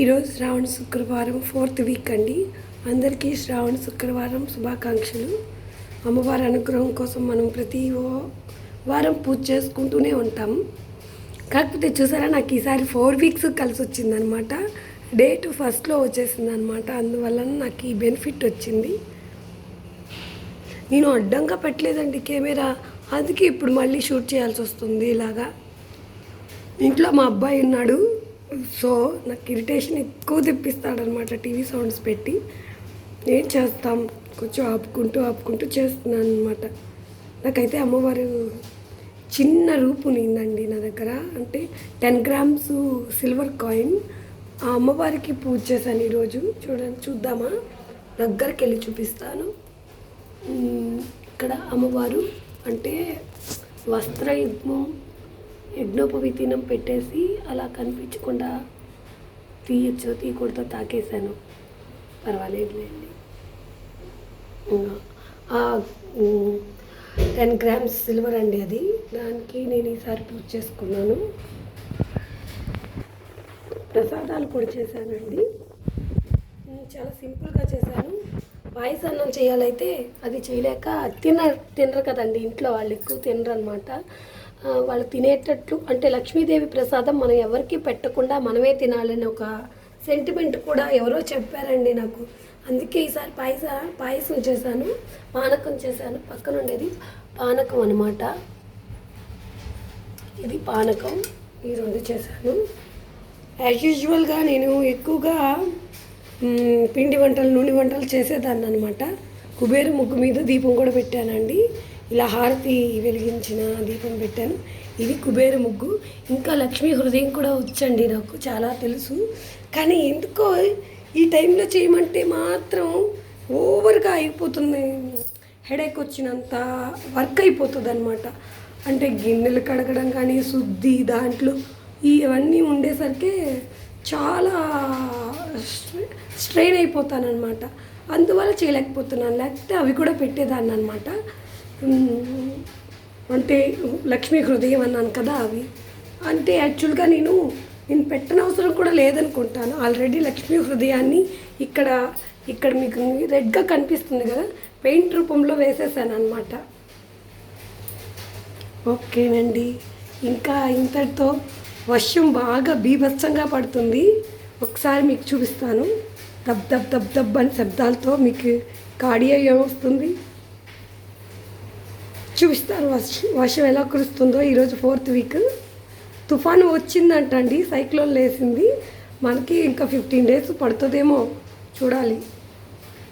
ఈరోజు శ్రావణ శుక్రవారం fourth week అండి. అందరికీ శ్రావణ శుక్రవారం శుభాకాంక్షలు. అమ్మవారి అనుగ్రహం కోసం మనం ప్రతి ఓ- వారం పూజ చేసుకుంటూనే ఉంటాం. కాకపోతే చూసారా నాకు ఈసారి ఫోర్ వీక్స్ కలిసి వచ్చిందనమాట. డేట్ ఫస్ట్లో వచ్చేసింది అనమాట అందువలన నాకు ఈ బెనిఫిట్ వచ్చింది. నేను అడ్డంగా పెట్టలేదండి కెమెరా. అందుకే ఇప్పుడు మళ్ళీ షూట్ చేయాల్సి వస్తుంది ఇలాగా. ఇంట్లో మా అబ్బాయి ఉన్నాడు. సో నాకు ఇరిటేషన్ ఎక్కువ తెప్పిస్తాడనమాట టీవీ సౌండ్స్ పెట్టి. ఏం చేస్తాం? కొంచెం ఆపుకుంటూ ఆపుకుంటూ చేస్తున్నాను అనమాట నాకైతే అమ్మవారు చిన్న రూపునిందండి నా దగ్గర. అంటే టెన్ గ్రామ్స్ సిల్వర్ కాయిన్. ఆ అమ్మవారికి పూజ చేశాను ఈరోజు. చూడండి చూద్దామా? దగ్గరికి వెళ్ళి చూపిస్తాను ఇక్కడ అమ్మవారు అంటే వస్త్రయుగ్మం యజ్ఞోపవీతీనం పెట్టేసి అలా కనిపించకుండా తీయచ్చో తీయకూడదో తాకేశాను. పర్వాలేదులేండి టెన్ గ్రామ్స్ సిల్వర్ అండి అది. దానికి నేను ఈసారి పూజ చేసుకున్నాను. ప్రసాదాలు కూడా చేశానండి. చాలా సింపుల్గా చేశాను. పాయసాన్నం చేయాలైతే అది చేయలేక తిన తినరు కదండి ఇంట్లో వాళ్ళు ఎక్కువ తినరు అనమాట వాళ్ళు తినేటట్లు అంటే లక్ష్మీదేవి ప్రసాదం మనం ఎవరికి పెట్టకుండా మనమే తినాలని ఒక సెంటిమెంట్ కూడా ఎవరో చెప్పారండి నాకు. అందుకే ఈసారి పాయస పాయసం చేశాను పానకం చేశాను. పక్కన ఉండేది పానకం అనమాట ఇది పానకం ఈ రెండు చేశాను. యాజ్ యూజువల్గా నేను ఎక్కువగా పిండి వంటలు నూనె వంటలు చేసేదాన్ని అనమాట కుబేర ముగ్గు మీద దీపం కూడా పెట్టానండి. ఇలా హారతి వెలిగించిన దీపం పెట్టాను. ఇది కుబేర ముగ్గు. ఇంకా లక్ష్మీ హృదయం కూడా వచ్చండి నాకు చాలా తెలుసు. కానీ ఎందుకో ఈ టైంలో చేయమంటే మాత్రం ఓవర్గా అయిపోతుంది. హెడేక్ వచ్చినంత వర్క్ అయిపోతుంది అనమాట అంటే గిన్నెలు కడగడం కానీ శుద్ధి దాంట్లో ఇవన్నీ ఉండేసరికి చాలా స్ట్రెయిన్ అయిపోతానమాట అందువల్ల చేయలేకపోతున్నాను. లేకపోతే అవి కూడా పెట్టేదాన్ని అనమాట అంటే లక్ష్మీ హృదయం అన్నాను కదా అవి. అంటే యాక్చువల్గా నేను నేను పెట్టనవసరం కూడా లేదనుకుంటాను. ఆల్రెడీ లక్ష్మీ హృదయాన్ని ఇక్కడ ఇక్కడ మీకు రెడ్గా కనిపిస్తుంది కదా పెయింట్ రూపంలో వేసేసాను అనమాట ఓకేనండి. ఇంకా ఇంతటితో వర్షం బాగా బీభత్సంగా పడుతుంది. ఒకసారి మీకు చూపిస్తాను. దబ్ దబ్ దబ్ దబ్ అని శబ్దాలతో మీకు కాడియో ఏమొస్తుంది చూపిస్తారు. వర్షం వర్షం ఎలా కురుస్తుందో ఈరోజు ఫోర్త్ వీక్. తుఫాను వచ్చిందంటండి సైక్లోన్ లేసింది మనకి ఇంకా ఫిఫ్టీన్ డేస్ పడుతుందేమో చూడాలి.